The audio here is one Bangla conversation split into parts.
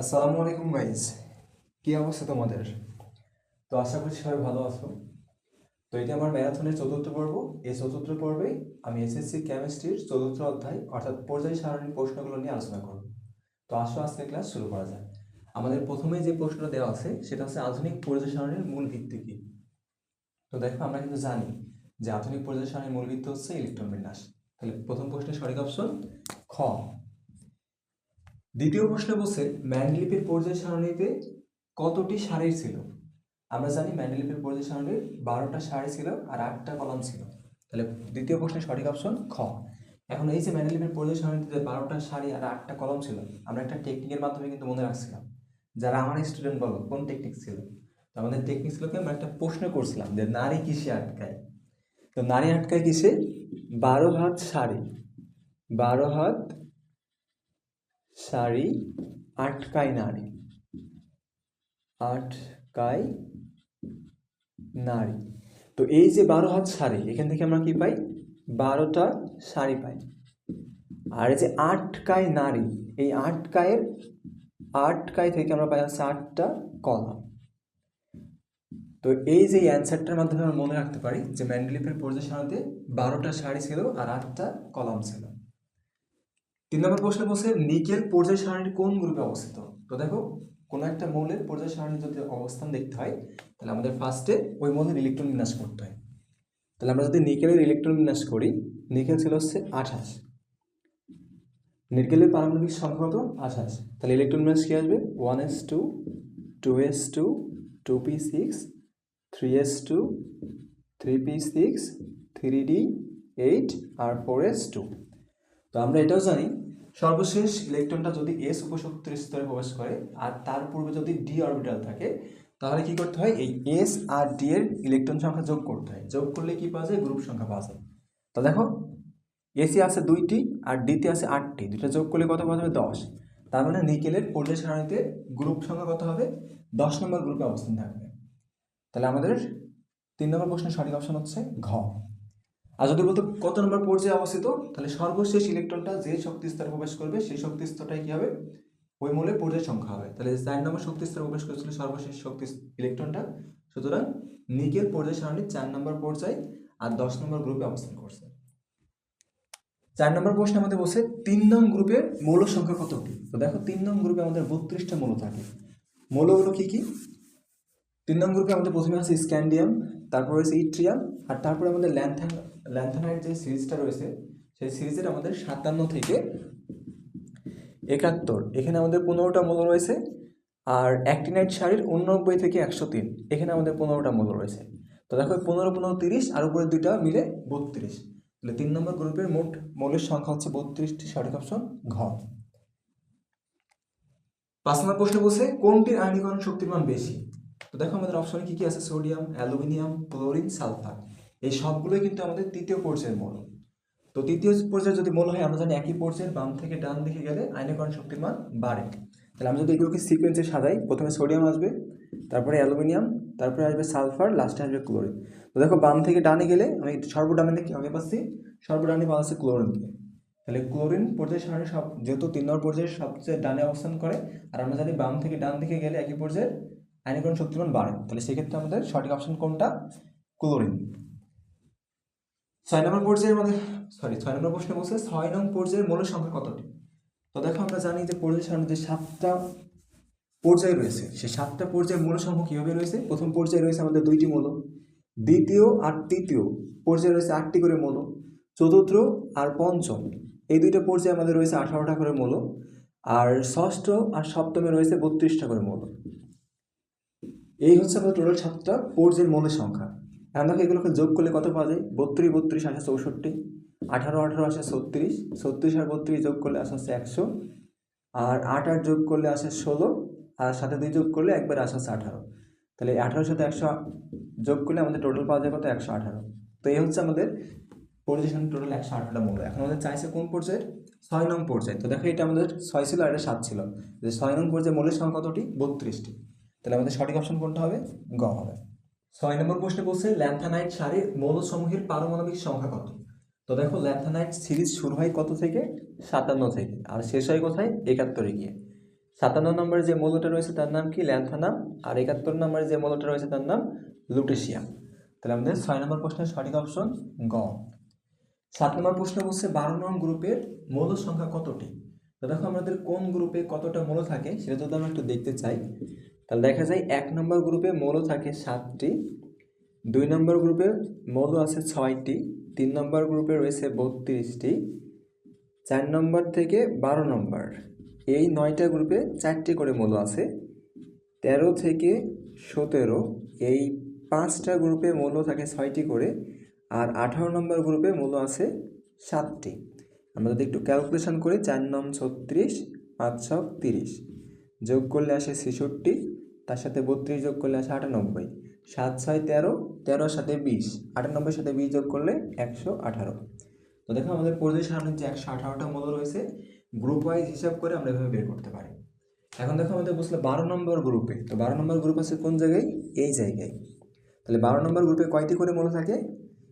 আসসালামু আলাইকুম গাইজ কি অবস্থা তোমাদের? তো আশা করছি সবাই ভালো আছো। তো এটা আমার ম্যারাথনের চতুর্থ পর্ব, এই চতুর্থ পর্বে আমি এসএসসি কেমিস্ট্রির চতুর্থ অধ্যায়, অর্থাৎ পর্যায় সারণীর প্রশ্নগুলো নিয়ে আলোচনা করব। তো আসো, আজকে ক্লাস শুরু করা যায় আমাদের প্রথমে যে প্রশ্নটা দেওয়া আছে, সেটা হচ্ছে আধুনিক পর্যায় সারণীর মূল ভিত্তি কি? তো দেখো, আমরা কিন্তু জানি যে আধুনিক পর্যায় সারণীর মূল ভিত্তি হচ্ছে ইলেকট্রন বিন্যাস। তাহলে প্রথম প্রশ্নের সঠিক অপশন খ। দ্বিতীয় প্রশ্ন বলছে, ম্যান্ডলিপের পর্যায় সারণীতে কতটি সারি ছিল? আমরা জানি ম্যান্ডলিপের পর্যায় সারণীর বারোটা সারি ছিল আর আটটা কলাম ছিল। তাহলে দ্বিতীয় প্রশ্নের সঠিক অপশন খ। এখন এই যে ম্যান্ডলিপের পর্যায় সারণীতে বারোটা সারি আর আটটা কলম ছিল, আমরা একটা টেকনিকের মাধ্যমে কিন্তু মনে রাখছিলাম। যারা আমার স্টুডেন্ট বলো, কোন টেকনিক ছিল? তো আমাদের টেকনিক ছিল কি, আমরা একটা প্রশ্ন করছিলাম যে নারী কিসে আটকায়? তো নারী আটকায় কিসে? বারো হাত সারি। বারো হাত শাড়ি আটকায় নারী। আটকায় নারী। তো এই যে বারো হাত শাড়ি, এখান থেকে আমরা কি পাই? বারোটা শাড়ি পাই। আর এই যে আটকায় নারী, এই আটকায়ের, আটকায় থেকে আমরা পাই হচ্ছে আটটা কলাম তো এই যে অ্যান্সারটার মাধ্যমে আমরা মনে রাখতে পারি যে ম্যান্ডলিপের পর্যায় সারণীতে বারোটা শাড়ি ছিল আর আটটা কলাম ছিল। তিন নম্বর প্রশ্ন বলছে, নিকেল পর্যায় সারণীর কোন গ্রুপে অবস্থিত? তো দেখো, কোনো একটা মৌলের পর্যায় সারণী যদি অবস্থান দেখতে হয়, তাহলে আমাদের ফার্স্টে ওই মৌলের ইলেকট্রন বিন্যাস করতে হয়। তাহলে আমরা যদি নিকেলের ইলেকট্রন বিন্যাস করি, নিকেল ছিল হচ্ছে আঠাশ। নিকেলের পারমাণবিক সংখ্যা কত? আঠাশ। তাহলে ইলেকট্রন বিন্যাস কি আসবে? One S two two S two two P six three S two three P six three D eight আর ফোর এস টু তো আমরা এটাও জানি, সর্বশেষ ইলেকট্রনটা যদি এস উপশক্তির স্তরে প্রবেশ করে আর তার পূর্বে যদি ডি অরবিটাল থাকে, তাহলে কি করতে হয়? এই এস আর ডি এর ইলেকট্রন সংখ্যা যোগ করতে হয়। যোগ করলে কি পাওয়া যায়? গ্রুপ সংখ্যা পাওয়া যায়। তো দেখো এসি আছে দুইটি আর ডিতে আছে আটটি। দুটো যোগ করলে কত পাওয়া যাবে? দশ। তার মানে নিকেলের পর্যায় সারণীতে গ্রুপ সংখ্যা কত হবে? দশ নম্বর গ্রুপে অবস্থান থাকবে। তাহলে আমাদের তিন নম্বর প্রশ্নের সঠিক অপশন হচ্ছে ঘ। আর যদি বলতো কত নম্বর পর্যায়ে অবস্থিত, তাহলে সর্বশেষ ইলেকট্রনটা যে শক্তি স্তরে প্রবেশ করবে, সেই শক্তি স্তরটাই কি হবে? ওই মূলের পর্যায় সংখ্যা হবে। তাহলে চার নম্বর শক্তি স্তরে প্রবেশ করেছিল সর্বশেষ শক্তি ইলেকট্রনটা। সুতরাং নিকেল পর্যায় সারণীর চার নম্বর পর্যায়ে আর দশ নম্বর গ্রুপে অবস্থান করছে। চার নম্বর প্রশ্নের মধ্যে বসে তিন নং গ্রুপের মৌল সংখ্যা কতটি তো দেখো, তিন নং গ্রুপে আমাদের বত্রিশটা মৌল থাকে। মৌলগুলো কি কি? তিন নং গ্রুপে আমাদের প্রথমে আছে স্ক্যান্ডিয়াম তারপর রয়েছে ইট্রিয়াম, আর তারপরে আমাদের ল্যান্থান ল্যান্থানাইট যে সিরিজটা রয়েছে, সেই সিরিজের আমাদের সাতান্ন থেকে একাত্তর। এখানে আমাদের পনেরোটা মূল রয়েছে, আর অ্যাক্টিনাইট শাড়ির উননব্বই থেকে একশো তিন। এখানে আমাদের পনেরোটা মূল রয়েছে। তো দেখো, পনেরো পনেরো, তিরিশ, আর উপরে দুইটা মিলে বত্রিশ। তাহলে তিন নম্বর গ্রুপের মোট মৌলের সংখ্যা হচ্ছে বত্রিশটি সঠিক অপশন ঘ। পাঁচ নম্বর প্রশ্ন বলছে, কোনটির আয়নীকরণ শক্তির মান বেশি? তো দেখো আমাদের অপশনে কি কি আছে? সোডিয়াম অ্যালুমিনিয়াম ক্লোরিন সালফার এই সবগুলোই কিন্তু আমাদের তৃতীয় পর্যায়ের মৌল। তো তৃতীয় পর্যায়ে যদি মৌল হয়, আমরা জানি একই পর্যায়ের বাম থেকে ডান দিকে গেলে আয়নীকরণ শক্তির মান বাড়ে। তাহলে আমরা যদি এগুলোকে সিকোয়েন্সে সাজাই, প্রথমে সোডিয়াম আসবে, তারপরে অ্যালুমিনিয়াম তারপরে আসবে সালফার লাস্টে আসবে ক্লোরিন তো দেখো বাম থেকে ডানে গেলে আমি সর্বডানে কি আগে পাচ্ছি, সর্বডানে পাওয়া যাচ্ছে ক্লোরিনকে তাহলে ক্লোরিন পর্যায় সারণী সব, যেহেতু তিন নম্বর পর্যায়ে সবচেয়ে ডানে অবস্থান করে, আর আমরা জানি বাম থেকে ডান দিকে গেলে একই পর্যায়ে আয়নীকরণ শক্তিমান বাড়ে। তাহলে সেক্ষেত্রে আমাদের সঠিক অপশন কোনটা? ক্লোরিন। ছয় নম্বর পর্যায়ের আমাদের সরি ছয় নম্বর প্রশ্নে বলছে ছয় নং পর্যায়ের মৌলের সংখ্যা কতটি? তো দেখো আমরা জানি যে পর্যায় সারণীর যে সাতটা পর্যায় রয়েছে। সেই সাতটা পর্যায়ের মৌল সংখ্যা কীভাবে রয়েছে? প্রথম পর্যায়ে রয়েছে আমাদের দুইটি মৌল। দ্বিতীয় আর তৃতীয় পর্যায়ে রয়েছে আটটি করে মৌল। চতুর্থ আর পঞ্চম। এই দুইটা পর্যায়ে আমাদের রয়েছে আঠারোটা করে মৌল। আর ষষ্ঠ আর সপ্তমে রয়েছে বত্রিশটা করে মৌল। এই হচ্ছে আমাদের টোটাল সাতটা পর্যায়ের মৌলের সংখ্যা। এখন দেখো এগুলোকে যোগ করলে কত পাওয়া যায়? বত্রিশ বত্রিশ আসে চৌষট্টি, আঠারো আঠারো আসে ছত্রিশ ছত্রিশ আর বত্রিশ যোগ করলে আসে হচ্ছে একশো, আর আট আট যোগ করলে আসে ষোলো, আর সাথে দুই যোগ করলে একবার আসে হচ্ছে আঠারো। তাহলে আঠারোর সাথে একশো আট যোগ করলে আমাদের টোটাল পাওয়া যায় কত? একশো আঠারো। তো এই হচ্ছে আমাদের পর্যায় টোটাল একশো আঠারোটা মূল্য এখন আমাদের চাইছে কোন পর্যায়ের ছয় নং পর্যায়ে তো দেখো এটা আমাদের ছয় ছিল আর এটা সাত ছিল। যে ছয় নং পর্যায়ে মৌলের সংখ্যা কতটি? বত্রিশটি। তাহলে আমাদের সঠিক অপশন কোনটা হবে? গ হবে। ছয় নম্বর প্রশ্নে বলছে ল্যান্থানাইট সারির মৌলসমূহের পারমাণবিক সংখ্যা কত? তো দেখো ল্যান্থানাইট সিরিজ শুরু হয় কত থেকে? সাতান্ন থেকে। আর শেষ হয় কোথায়? একাত্তরে গিয়ে। সাতান্ন নম্বরে যে মৌলটা রয়েছে তার নাম কি? ল্যান্থানাম আর একাত্তর নম্বরে যে মৌলটা রয়েছে তার নাম লুটেশিয়াম তাহলে আমাদের ছয় নম্বর প্রশ্নের সঠিক অপশন গ। সাত নম্বর প্রশ্ন বলছে, বারো নং গ্রুপের মৌল সংখ্যা কতটি? তো দেখো, আমাদের কোন গ্রুপে কতটা মৌল থাকে সেটা যদি আমরা একটু দেখতে চাই। তাহলে দেখা যায় এক নম্বর গ্রুপে মৌল থাকে সাতটি, দুই নম্বর গ্রুপে মৌল আছে ছয়টি, তিন নম্বর গ্রুপে রয়েছে বত্রিশটি, চার নম্বর থেকে বারো নম্বর। এই নয়টা গ্রুপে চারটি করে মৌল আছে, তেরো থেকে সতেরো, এই পাঁচটা গ্রুপে মৌল থাকে ছয়টি করে, আর আঠারো নম্বর গ্রুপে মৌল আছে সাতটি। আমরা যদি একটু ক্যালকুলেশন করি, চার নম ছত্রিশ, পাঁচ ছক তিরিশ। যোগ করলে আসে ছেষট্টি, তার সাথে বত্রিশ যোগ করলে আসে আটানব্বই। সাত ছয় তেরো তেরোর সাথে বিশ আটানব্বইয়ের সাথে বিশ যোগ করলে একশো আঠারো। তো দেখো আমাদের পরিচয় সারণীর যে একশো আঠারোটা মৌল রয়েছে গ্রুপ ওয়াইজ হিসাব করে আমরা এভাবে বের করতে পারি। এখন দেখো আমাদের বুঝলে বারো নম্বর গ্রুপে তো বারো নম্বর গ্রুপ আছে কোন জায়গায়? এই জায়গায়। তাহলে বারো নম্বর গ্রুপে কয়টি করে মৌল থাকে?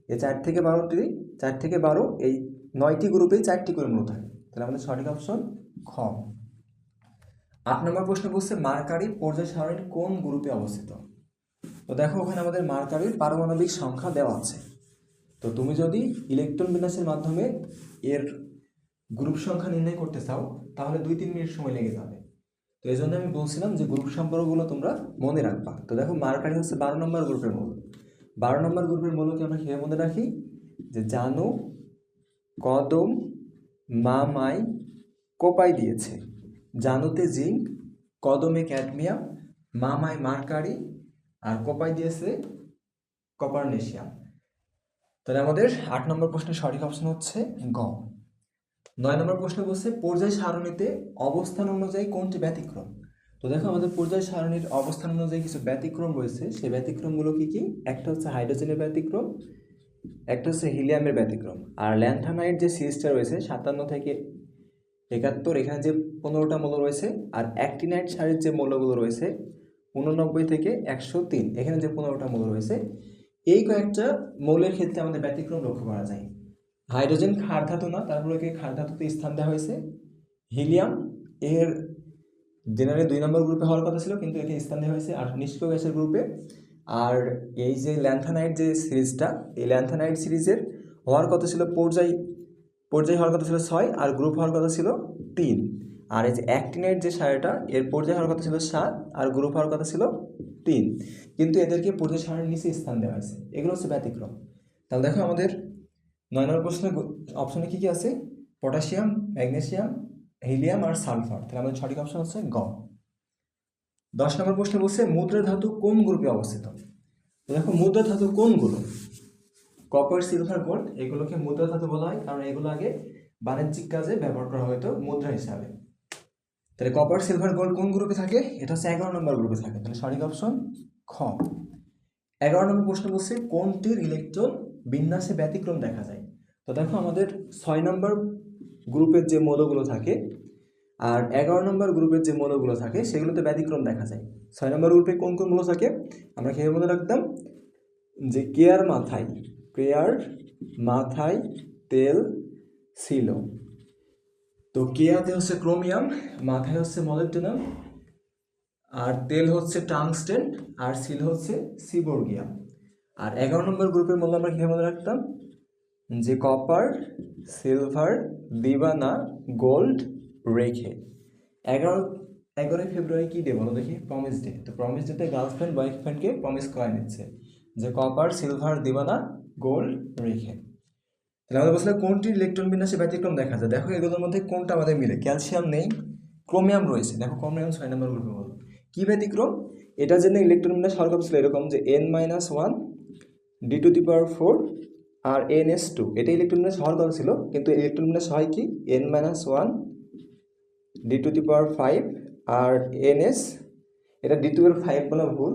এই চার থেকে বারোটি, চার থেকে বারো, এই নয়টি গ্রুপেই চারটি করে মৌল থাকে। তাহলে আমাদের সঠিক অপশন খ। আট নম্বর প্রশ্ন বলছে, মার্কারি পর্যায় সারণীর কোন গ্রুপে অবস্থিত? তো দেখো, ওখানে আমাদের মার্কারির পারমাণবিক সংখ্যা দেওয়া আছে। তো তুমি যদি ইলেকট্রন বিন্যাসের মাধ্যমে এর গ্রুপ সংখ্যা নির্ণয় করতে চাও, তাহলে দুই তিন মিনিট সময় লেগে যাবে। তো এই জন্য আমি বলছিলাম যে গ্রুপ সম্পর্কগুলো তোমরা মনে রাখবা। তো দেখো, মার্কারি হচ্ছে বারো নম্বর গ্রুপের মূল। বারো নম্বর গ্রুপের মূলকে আমরা কীভাবে মনে রাখি? যে জানু, কদম মামাই কোপাই দিয়েছে। জানুতে জিঙ্ক, কদমে ক্যাডমিয়াম মামাই মার্কারি আর কোপাই দিয়েছে কপারনেশিয়াম। তাহলে আমাদের আট নম্বর প্রশ্নের সঠিক অপশন হচ্ছে গ। নয় নম্বর প্রশ্ন বলছে, পর্যায় সারণীতে অবস্থান অনুযায়ী কোনটি ব্যতিক্রম? তো দেখো, আমাদের পর্যায় সারণীর অবস্থান অনুযায়ী কিছু ব্যতিক্রম রয়েছে। সেই ব্যতিক্রমগুলো কি কি? একটা হচ্ছে হাইড্রোজেনের ব্যতিক্রম, একটা হচ্ছে হিলিয়ামের ব্যতিক্রম। আর ল্যান্থানাইট যে সিরিজটা রয়েছে, সাতান্ন থেকে একাত্তর, এখানে যে পনেরোটা মৌল রয়েছে আর অ্যাক্টিনাইট সারের যে মৌলগুলো রয়েছে, উননব্বই থেকে একশো তিন, এখানে যে পনেরোটা মৌল রয়েছে, এই কয়েকটা মৌলের ক্ষেত্রে আমাদের ব্যতিক্রম লক্ষ্য করা যায়। হাইড্রোজেন ক্ষার ধাতু না তারপরে ক্ষার ধাতুতে স্থান দেওয়া হয়েছে। হিলিয়াম, এর জেনারেল দুই নম্বর গ্রুপে হওয়ার কথা ছিল, কিন্তু একে স্থান দেওয়া হয়েছে আর নিষ্ক্রিয় গ্যাসের গ্রুপে। আর এই যে ল্যান্থানাইট যে সিরিজটা, এই ল্যান্থানাইট সিরিজের হওয়ার কথা ছিল পর্যায় পর্যায় হওয়ার কথা ছিল ছয় আর গ্রুপ হওয়ার কথা ছিল তিন। আর এই যে অ্যাক্টিনাইট যে সারিটা, এর পর্যায় হওয়ার কথা ছিল সাত আর গ্রুপ হওয়ার কথা ছিল তিন। কিন্তু এদেরকে পর্যায় সারের নিচে স্থান দেওয়া হয়েছে। এগুলো হচ্ছে ব্যতিক্রম। তাহলে দেখো আমাদের নয় নম্বর প্রশ্নের অপশনে কী কী আছে? পটাশিয়াম ম্যাগনেসিয়াম হিলিয়াম আর সালফার তাহলে আমাদের সঠিক অপশন হচ্ছে গ। দশ নম্বর প্রশ্নে বলছে, মুদ্রা ধাতু কোন গ্রুপে অবস্থিত? দেখো, মুদ্রা ধাতু কোনগুলো কপার সিলভার গোল্ড এগুলোকে মুদ্রা ধাতু বলা হয়, কারণ এগুলো আগে বাণিজ্যিক কাজে ব্যবহার করা হতো মুদ্রা হিসাবে। তাহলে কপার সিলভার গোল্ড কোন গ্রুপে থাকে? এটা হচ্ছে এগারো নম্বর গ্রুপে থাকে। তাহলে সঠিক অপশন খ। এগারো নম্বর প্রশ্ন বলছে, কোনটির ইলেকট্রন বিন্যাসে ব্যতিক্রম দেখা যায়? তো দেখো আমাদের ছয় নম্বর গ্রুপের যে মৌলগুলো থাকে, আর এগারো নম্বর গ্রুপের যে মৌলগুলো থাকে, সেগুলোতে ব্যতিক্রম দেখা যায়। ছয় নম্বর গ্রুপে কোন কোন মৌল থাকে? আমরা খেয়ে মনে রাখতাম যে কেয়ার মাথায় কেয়ার মাথায় তেল ছিল। তো কেয়াতে হচ্ছে ক্রোমিয়াম, মাথায় হচ্ছে মলিবডেনাম আর তেল হচ্ছে টাংস্টেন, আর সিল হচ্ছে সিবোর্গিয়াম আর এগারো নম্বর গ্রুপের মধ্যে আমরা কী মনে রাখতাম? যে কপার সিলভার দিবানা গোল্ড রেখে। এগারো, এগারোই ফেব্রুয়ারি কী ডে বলো দেখি? প্রমিস ডে তো প্রমিস ডেতে গার্লফ্রেন্ড বয়ফ্রেন্ডকে প্রমিস করা নিচ্ছে। যে কপার সিলভার দিবানা গোল্ড রেখে। তাহলে আমাদের বলছিলাম কোনটি ইলেকট্রন বিন্যাসে ব্যতিক্রম দেখা যায়? দেখো এগুলোর মধ্যে কোনটা আমাদের মিলে? ক্যালসিয়াম নেই, ক্রোমিয়াম রয়েছে। দেখো ক্রোমিয়াম ছয় নম্বর গ্রুপে বলো কী ব্যতিক্রম? এটার জন্য ইলেকট্রন বিন্যাস হওয়ার ছিল এরকম যে N minus one D to the power four R N S two এটা ইলেকট্রন বিন্যাস হওয়ার কথা ছিল, কিন্তু ইলেকট্রন বিন্যাস হয় কি? N minus one D to the power five R N S এটা ডি টু এর ফাইভ বলা ভুল।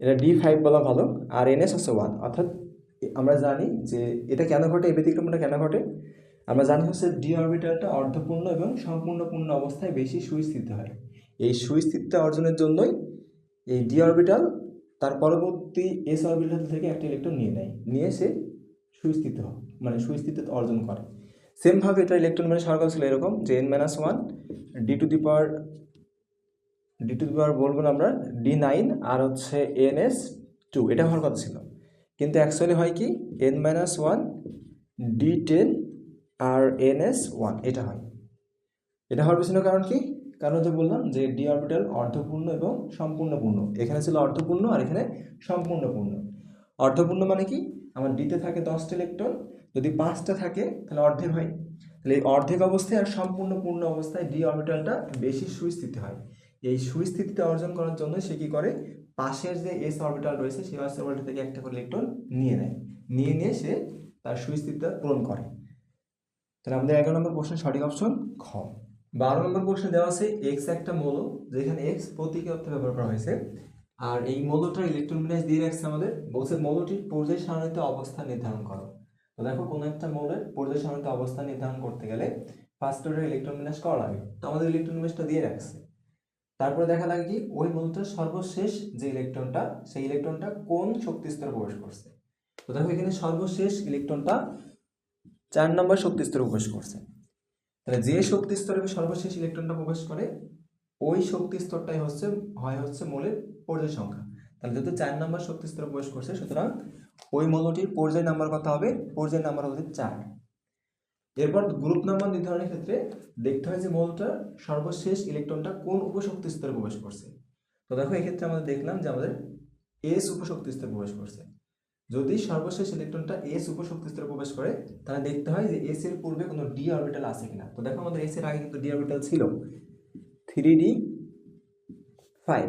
এটা ডি ফাইভ বলা ভালো, আর এন এস হচ্ছে ওয়ান অর্থাৎ আমরা জানি যে এটা কেন ঘটে, এই ব্যতিক্রমটা কেন ঘটে? আমরা জানি হচ্ছে ডি অরবিটালটা অর্ধপূর্ণ এবং সম্পূর্ণ পূর্ণ অবস্থায় বেশি সুস্থিত হয়। এই সুস্থিততা অর্জনের জন্যই এই ডি অরবিটাল তার পরবর্তী এস অরবিটাল থেকে একটা ইলেকট্রন নিয়ে নেয়। নিয়ে সে সুস্থিত মানে সুস্থিত অর্জন করে। সেমভাবে এটা ইলেকট্রন মানে সরকার ছিল এরকম যে N minus one D to the power D to the power বলব না আমরা ডি নাইন আর হচ্ছে এন এস টু এটা হওয়ার কথা ছিল। কিন্তু অ্যাকচুয়ালি হয় কি? N minus one D ten আর এন এস ওয়ান এটা হয়। এটা হওয়ার পিছনে কারণ কি? কারণ যে বললাম যে ডি অরবিটাল অর্ধপূর্ণ এবং সম্পূর্ণ পূর্ণ এখানে ছিল অর্ধপূর্ণ আর এখানে সম্পূর্ণ পূর্ণ অর্ধপূর্ণ মানে কি? আমার ডিতে থাকে দশটা ইলেকট্রন যদি পাঁচটা থাকে, তাহলে অর্ধেক হয়। তাহলে এই অর্ধেক অবস্থায় আর সম্পূর্ণ পূর্ণ অবস্থায় ডি অরবিটালটা বেশি সুস্থিতি হয়। এই সুস্থিতিটা অর্জন করার জন্য সে কি করে? পাশের যে এস অরবিটাল রয়েছে, সেই এস অরবিটাল থেকে একটা করে ইলেকট্রন নিয়ে নেয়। নিয়ে নিয়ে সে তার সুস্থিতিটা পূরণ করে। তাহলে আমাদের এগারো নম্বর প্রশ্নের সঠিক অপশন খ। বারো নম্বর প্রশ্নে দেওয়া আছে এক্স একটা মৌল, যেখানে এক্স প্রতীকী অর্থে ব্যবহার করা হয়েছে। আর এই মৌলটার ইলেকট্রন বিন্যাস দিয়ে রাখছে আমাদের। বলছে মৌলটির পর্যায় সারণীতে অবস্থান নির্ধারণ করো। তো দেখো, কোনো একটা মৌলের পর্যায় সারণীতে অবস্থান নির্ধারণ করতে গেলে ফার্স্ট অর্ডার ইলেকট্রন বিন্যাস করা লাগে। তো আমাদের ইলেকট্রন বিন্যাসটা দিয়ে রাখছে। তারপরে দেখা লাগে কি, ওই মৌলটার সর্বশেষ যে ইলেকট্রনটা, সেই ইলেকট্রনটা কোন শক্তি স্তরে প্রবেশ করছে? তো দেখো এখানে সর্বশেষ ইলেকট্রনটা চার নম্বর শক্তি স্তরে প্রবেশ করছে। তাহলে যে শক্তি স্তরে সর্বশেষ ইলেকট্রনটা প্রবেশ করে, ওই শক্তি স্তরটাই হচ্ছে, হয় হচ্ছে মৌলের পর্যায় সংখ্যা। তাহলে যেহেতু চার নম্বর শক্তি স্তরে প্রবেশ করছে, সুতরাং ওই মৌলটির পর্যায় নাম্বার কত হবে? পর্যায় নাম্বার হচ্ছে চার। এরপর গ্রুপ নাম্বার নির্ধারণের ক্ষেত্রে দেখতে হয় যে মৌলটার সর্বশেষ ইলেকট্রনটা কোন উপশক্তি স্তরে প্রবেশ করছে। তো দেখো, এক্ষেত্রে আমাদের দেখলাম যে আমাদের এস উপশক্তি স্তরে প্রবেশ করছে। যদি সর্বশেষ ইলেকট্রনটা এস উপশক্তি স্তরে প্রবেশ করে, তাহলে দেখতে হয় যে এস এর পূর্বে কোনো ডি অরবিটাল আছে কিনা। তো দেখো, আমাদের এস এর আগে কিন্তু ডি অরবিটাল ছিল। থ্রি ডি ফাইভ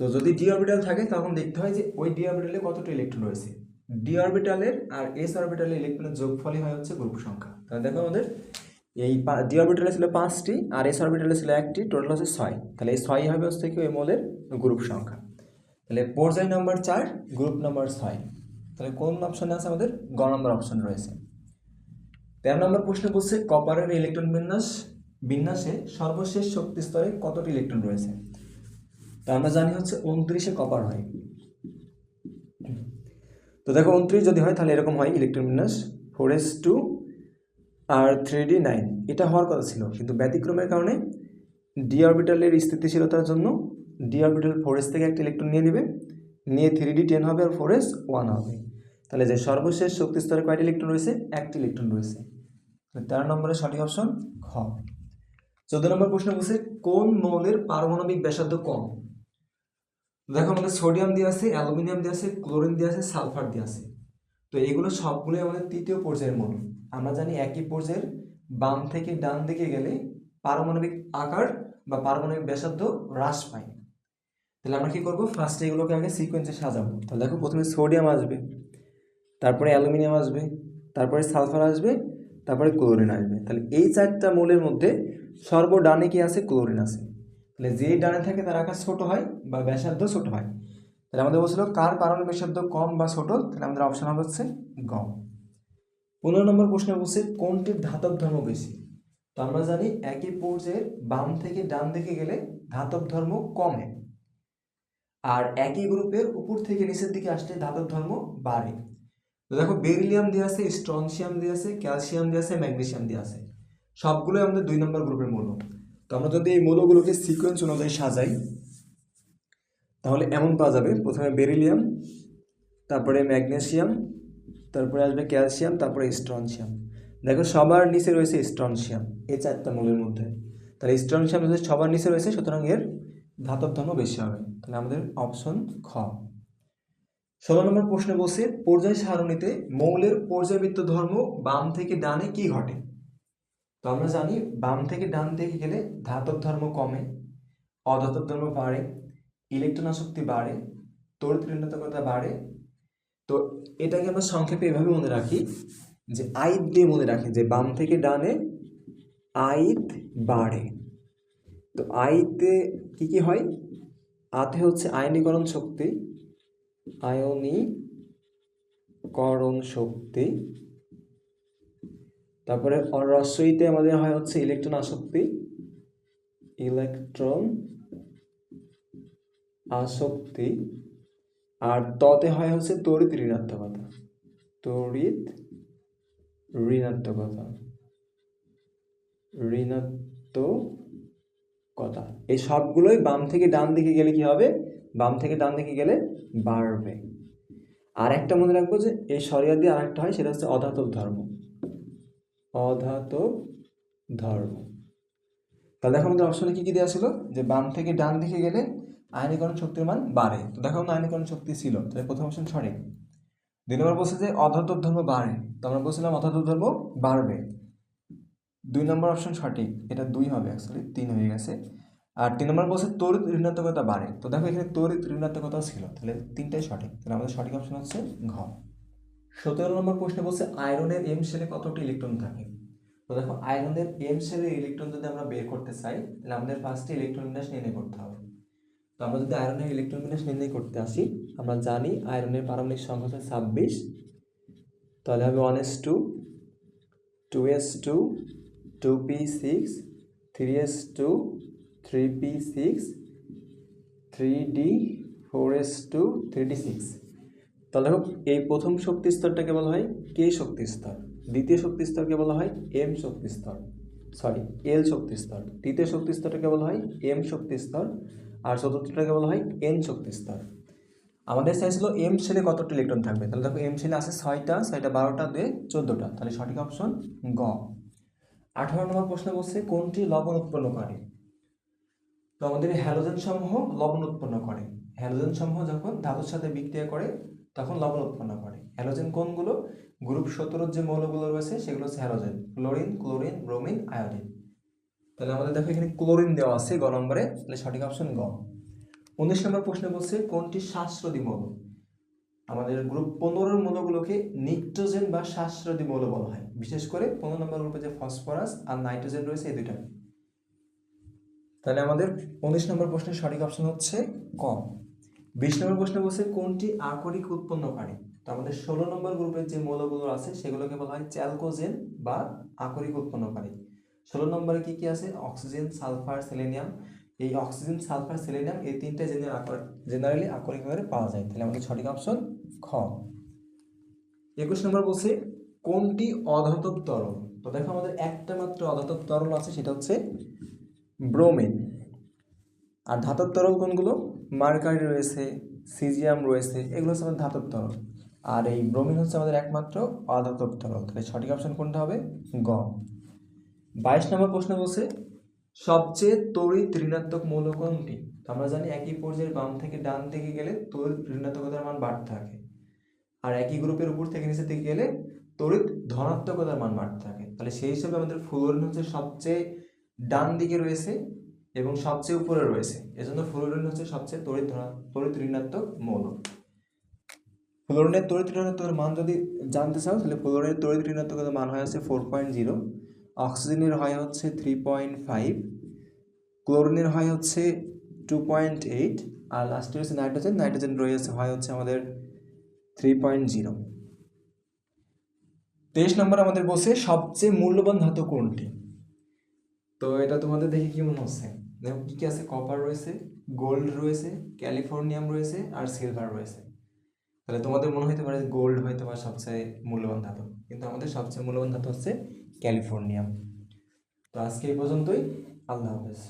তো যদি ডি অরবিটাল থাকে, তখন দেখতে হয় যে ওই ডি অরবিটালে কতটা ইলেকট্রন রয়েছে। ডি অরবিটালের আর এস অরবিটালের ইলেকট্রনের যোগফলই হয় হচ্ছে গ্রুপ সংখ্যা। তাহলে দেখো আমাদের, এই ডি অরবিটালে ছিল পাঁচটি আর এস অরবিটালে ছিল একটি টোটাল হচ্ছে ছয়। তাহলে এই ছয় হবে হচ্ছে কি, ওই মৌলের গ্রুপ সংখ্যা। তাহলে পর্যায় নাম্বার চার গ্রুপ নাম্বার ছয়। তাহলে কোন অপশনে আছে আমাদের? গ নম্বর অপশন রয়েছে। তেরো নম্বর প্রশ্ন বলছে কপারের ইলেকট্রন বিন্যাস, বিন্যাসে সর্বশেষ শক্তি স্তরে কতটি ইলেকট্রন রয়েছে? তো আমরা জানি হচ্ছে উনত্রিশে কপার হয়। তো দেখো উনত্রিশ যদি হয়, তাহলে এরকম হয় ইলেকট্রন বিন্যাস ফোর এস টু আর থ্রি ডি নাইন এটা হওয়ার কথা ছিল, কিন্তু ব্যতিক্রমের কারণে ডি অরবিটালের স্থিতিশীলতার জন্য ডি অরবিটাল ফোর এস থেকে একটা ইলেকট্রন নিয়ে নেবে, নিয়ে থ্রি ডি টেন হবে আর ফোর এস ওয়ান হবে। তাহলে যে সর্বশেষ শক্তি স্তরে কয়টি ইলেকট্রন রয়েছে? একটি ইলেকট্রন রয়েছে। তেরো নম্বরের সঠিক অপশন খ। চোদ্দ নম্বর প্রশ্ন বলছে, কোন মৌলের পারমাণবিক ব্যাসার্ধ কম? দেখো আমাদের সোডিয়াম দিয়ে আছে, অ্যালুমিনিয়াম দিয়ে আছে, ক্লোরিন দিয়ে আছে, সালফার দিয়ে আছে। তো এগুলো সবগুলোই আমাদের তৃতীয় পর্যায়ের মৌল আমরা জানি একই পর্যায়ের বাম থেকে ডান দিকে গেলে পারমাণবিক আকার বা পারমাণবিক ব্যাসার্ধ হ্রাস পায়। তাহলে আমরা কি করব? ফার্স্টে এগুলোকে আগে সিকোয়েন্সে সাজাবো। তাহলে দেখো প্রথমে সোডিয়াম আসবে, তারপরে অ্যালুমিনিয়াম আসবে, তারপরে সালফার আসবে, তারপরে ক্লোরিন আসবে। তাহলে এই চারটা মৌলের মধ্যে সর্বডানে কি আছে? ক্লোরিন আছে। তাহলে যেই ডানে থাকে তার আকার ছোট হয় বা ব্যাসার্ধ ছোট হয়। তাহলে আমাদের বলছিল কার পারমাণবিক ব্যাসার্ধ কম বা ছোট? তাহলে আমাদের অপশন হবে হচ্ছে গ। পনেরো নম্বর প্রশ্ন বলছে কোনটির ধাতব ধর্ম বেশি? তো আমরা জানি একই পর্যায়ের বাম থেকে ডান দিকে গেলে ধাতব ধর্ম কমে। আর একই গ্রুপের উপর থেকে নিচের দিকে আসলে ধাতব ধর্ম বাড়ে। তো দেখো বেরিলিয়াম দিয়ে আছে স্ট্রনশিয়াম দিয়ে আছে, ক্যালসিয়াম দিয়ে আছে ম্যাগনেশিয়াম দিয়ে আছে। সবগুলোই আমাদের দুই নম্বর গ্রুপের মৌল। তো আমরা যদি এই মৌলগুলোকে সিকোয়েন্স অনুযায়ী সাজাই, তাহলে এমন পাওয়া যাবে। প্রথমে বেরিলিয়াম তারপরে ম্যাগনেসিয়াম তারপরে আসবে ক্যালসিয়াম তারপরে স্ট্রনশিয়াম দেখো, সবার নিচে রয়েছে স্ট্রনশিয়াম এই চারটা মৌলের মধ্যে। তাহলে স্ট্রনশিয়াম যদি সবার নিচে রয়েছে, সুতরাং এর ধাতব ধর্ম বেশি হবে। তাহলে আমাদের অপশন খ। ষোলো নম্বর প্রশ্নে বলছে, পর্যায় সারণীতে মৌলের পর্যায়বৃত্ত ধর্ম বাম থেকে ডানে কি ঘটে? তো আমরা জানি বাম থেকে ডান দিকে গেলে ধাতব ধর্ম কমে, অধাতব ধর্ম বাড়ে ইলেকট্রন আসক্তি বাড়ে, তড়িৎ ঋণাত্মকতা বাড়ে। তো এটাকে আমরা সংক্ষেপে এভাবে মনে রাখি যে আইত দিয়ে মনে রাখি যে বাম থেকে ডানে আইত বাড়ে। তো আইতে কি কি হয়? আতে হচ্ছে আয়নীকরণ শক্তি আয়নীকরণ শক্তি। তারপরে রস্বইতে আমাদের হয় হচ্ছে ইলেকট্রন আসক্তি ইলেকট্রন আসক্তি, আর ততে হয় হচ্ছে তড়িৎ ঋণাত্মকতা তড়িৎ ঋণাত্মকতা ঋণাত্মকতা। এই সবগুলোই বাম থেকে ডান দিকে গেলে কি হবে? বাম থেকে ডান দিকে গেলে বাড়বে। আর একটা মনে রাখব যে এই সরিয়া দিয়ে আরেকটা হয়, সেটা হচ্ছে অধাতব ধর্ম। অধাতব ধর্ম। তাহলে দেখো আমাদের অপশনে কি কি দেওয়া ছিল? যে বাম থেকে ডান দিকে গেলে আয়নীকরণ শক্তির মান বাড়ে। তো দেখো আমাদের আয়নীকরণ শক্তি ছিল। তাহলে প্রথম অপশন সঠিক দুই নম্বর বলছে যে অধাতব ধর্ম বাড়ে। তো আমরা বলছিলাম অধাতব ধর্ম বাড়বে। দুই নম্বর অপশন সঠিক। এটা দুই হবে অ্যাকচুয়ালি তিন হয়ে গেছে। আর তিন নম্বর বলছে তড়িৎ ঋণাত্মকতা বাড়ে। তো দেখো এখানে তড়িৎ ঋণাত্মকতা ছিল। তাহলে তিনটাই সঠিক। তাহলে আমাদের সঠিক অপশন হচ্ছে ঘ। সতেরো নম্বর প্রশ্নে বলছে আয়রনের এম সেলে কতটি ইলেকট্রন থাকে? তো দেখো, আয়রনের এম সেলের ইলেকট্রন যদি আমরা বের করতে চাই, তাহলে আমাদের ফার্স্টে ইলেকট্রন বিন্যাস নির্ণয় করতে হবে। তো আমরা যদি আয়রনের ইলেকট্রন বিন্যাস নির্ণয় করতে আসি, আমরা জানি আয়রনের পারমাণবিক সংখ্যা হচ্ছে ছাব্বিশ। তাহলে হবে one S two two S two two P six three S two three P six three D four S two three D six তাহলে দেখো, এই প্রথম শক্তি স্তরটাকে বলা হয় কে শক্তি স্তর, দ্বিতীয় শক্তি স্তরকে বলা হয় এম শক্তি স্তর সরি এল শক্তি স্তর, তৃতীয় শক্তি স্তরটাকে বলা হয় এম শক্তি স্তর, আর চতুর্থটাকে বলা হয় এন শক্তি স্তর। আমাদের চাইছিল এম সেলে কতটা ইলেকট্রন থাকবে? তাহলে দেখো এম সেলে আছে ছয়টা ছয়টা বারোটা, দুয়ে চোদ্দোটা। তাহলে সঠিক অপশন গ। আঠারো নম্বর প্রশ্ন বলছে, কোনটি লবণ উৎপন্ন করে? তো আমাদের হ্যালোজেন সমূহ লবণ উৎপন্ন করে। হ্যালোজেন সমূহ যখন ধাতুর সাথে বিক্রিয়া করে তখন লবণ উৎপন্ন করে। হ্যালোজেন কোনগুলো? গ্রুপ সতেরোর যে মৌলগুলো রয়েছে, সেগুলো হচ্ছে halogen. Chlorine chlorine, bromine, iodine. তাহলে আমাদের দেখো এখানে ক্লোরিন দেওয়া আছে গ নম্বরে। তাহলে সঠিক অপশন গ। উনিশ নম্বর প্রশ্নে বলছে, কোনটি শ্বাসরোধী মৌল? আমাদের গ্রুপ পনেরোর মৌলগুলোকে নিক্টোজেন বা শ্বাসরোধী মৌল বলা হয়। বিশেষ করে পনেরো নম্বর গ্রুপে যে ফসফরাস আর নাইট্রোজেন রয়েছে, এই দুইটা। তাহলে আমাদের উনিশ নম্বর প্রশ্নের সঠিক অপশন হচ্ছে ক। বিশ নম্বর প্রশ্ন বলছে, কোনটি আকরিক উৎপন্ন উৎপন্নকারী? তো আমাদের ষোলো নম্বর গ্রুপের যে মৌলগুলো আছে, সেগুলোকে বলা হয় চ্যালকোজেন বা আকরিক উৎপন্ন উৎপন্নকারী। ষোলো নম্বরে কি কি আছে? Oxygen, sulphur, selenium. এই অক্সিজেন, সালফার, সেলেনিয়াম এই তিনটা তিনটে জেনারেলি আকরিক আকারে পাওয়া যায়। তাহলে আমাদের সঠিক অপশন খ। একুশ নম্বর বলছে, কোনটি অধাতব তরল? তো দেখো আমাদের একটা মাত্র অধাতব তরল আছে, সেটা হচ্ছে ব্রোমিন। আর ধাতব তরল কোনগুলো? মার্কারি রয়েছে, সিজিয়াম রয়েছে, এগুলো হচ্ছে আমাদের ধাতব তরল। আর এই ব্রোমিন হচ্ছে আমাদের একমাত্র অধাতব তরল। তাহলে সঠিক অপশন কোনটা হবে? গ। বাইশ নম্বর প্রশ্ন বলছে, সবচেয়ে তড়িৎ ঋণাত্মক মৌল কোনটি? আমরা জানি একই পর্যায়ের বাম থেকে ডান দিকে গেলে তড়িৎ ঋণাত্মকতার মান বাড়তে থাকে। আর একই গ্রুপের উপর থেকে নিচে দিকে গেলে তড়িৎ ধনাত্মকতার মান বাড়তে থাকে। তাহলে সেই হিসাবে আমাদের ফ্লোরিন হচ্ছে সবচেয়ে ডান দিকে রয়েছে এবং সবচেয়ে উপরে রয়েছে। এজন্য ফ্লোরিন হচ্ছে সবচেয়ে তড়িৎ তড়িৎ ঋণাত্মক মৌল। ফ্লোরিনের তড়িৎ ঋণাত্মকের মান যদি জানতে চাও, তাহলে ফ্লোরিনের তড়িৎ ঋণাত্মকতার মান হয় হচ্ছে ফোর পয়েন্ট জিরো অক্সিজেনের হয় হচ্ছে থ্রি পয়েন্ট ফাইভ ক্লোরিনের হয় হচ্ছে টু পয়েন্ট এইট আর লাস্টে হচ্ছে নাইট্রোজেন নাইট্রোজেন রয়েছে, হয় হচ্ছে আমাদের থ্রি পয়েন্ট জিরো তেইশ নম্বর আমাদের বসে সবচেয়ে মূল্যবান ধাতু কোনটি? তো এটা তোমাদের দেখে কি মনে হচ্ছে? দেখো কী কী আছে? কপার রয়েছে গোল্ড রয়েছে ক্যালিফোর্নিয়াম রয়েছে আর সিলভার রয়েছে। তাহলে তোমাদের মনে হতে পারে গোল্ড হয়তো বা সবচেয়ে মূল্যবান ধাতু কিন্তু আমাদের সবচেয়ে মূল্যবান ধাতু হচ্ছে ক্যালিফোর্নিয়াম তো আজকে এই পর্যন্তই। আল্লাহ হাফেজ।